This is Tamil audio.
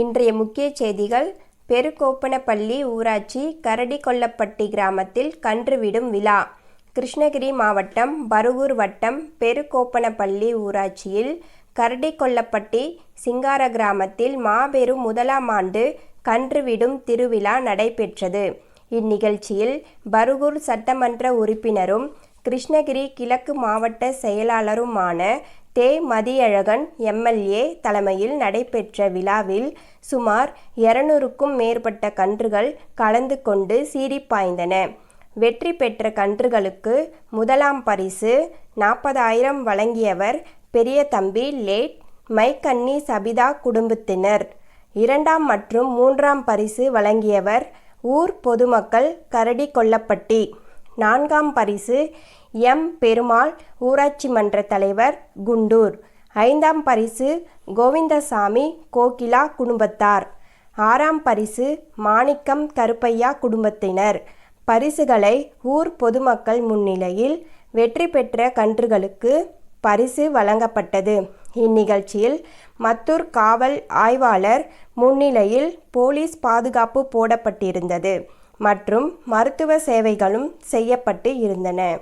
இன்றைய முக்கிய செய்திகள். பெருகோப்பனப்பள்ளி ஊராட்சி கரடிகொல்லப்பட்டி கிராமத்தில் கன்றுவிடும் விழா. கிருஷ்ணகிரி மாவட்டம் பருகூர் வட்டம் பெருகோப்பனப்பள்ளி ஊராட்சியில் கரடிகொல்லப்பட்டி சிங்கார கிராமத்தில் மாபெரும் முதலாம் ஆண்டு கன்றுவிடும் திருவிழா நடைபெற்றது. இந்நிகழ்ச்சியில் பருகூர் சட்டமன்ற உறுப்பினரும் கிருஷ்ணகிரி கிழக்கு மாவட்ட செயலாளருமான தே மதியழகன் எம்எல்ஏ தலைமையில் நடைபெற்ற விழாவில் சுமார் இருநூறுக்கும் மேற்பட்ட கன்றுகள் கலந்து கொண்டு சீறிப்பாய்ந்தன வெற்றி பெற்ற கன்றுகளுக்கு முதலாம் பரிசு நாற்பதாயிரம் வழங்கியவர் பெரிய தம்பி லேட் மைக்கன்னி சபிதா குடும்பத்தினர். இரண்டாம் மற்றும் மூன்றாம் பரிசு வழங்கியவர் ஊர் பொதுமக்கள் கரடி கொல்லப்பட்டி நான்காம் பரிசு எம். பெருமாள் ஊராட்சி மன்ற தலைவர் குண்டூர். ஐந்தாம் பரிசு கோவிந்தசாமி கோகிலா குடும்பத்தார். ஆறாம் பரிசு மாணிக்கம் கருப்பையா குடும்பத்தினர். பரிசுகளை ஊர் பொதுமக்கள் முன்னிலையில் வெற்றி பெற்ற கன்றுகளுக்கு பரிசு வழங்கப்பட்டது. இந்நிகழ்ச்சியில் மத்தூர் காவல் ஆய்வாளர் முன்னிலையில் போலீஸ் பாதுகாப்பு போடப்பட்டிருந்தது மற்றும் மருத்துவ சேவைகளும் செய்யப்பட்டு இருந்தன.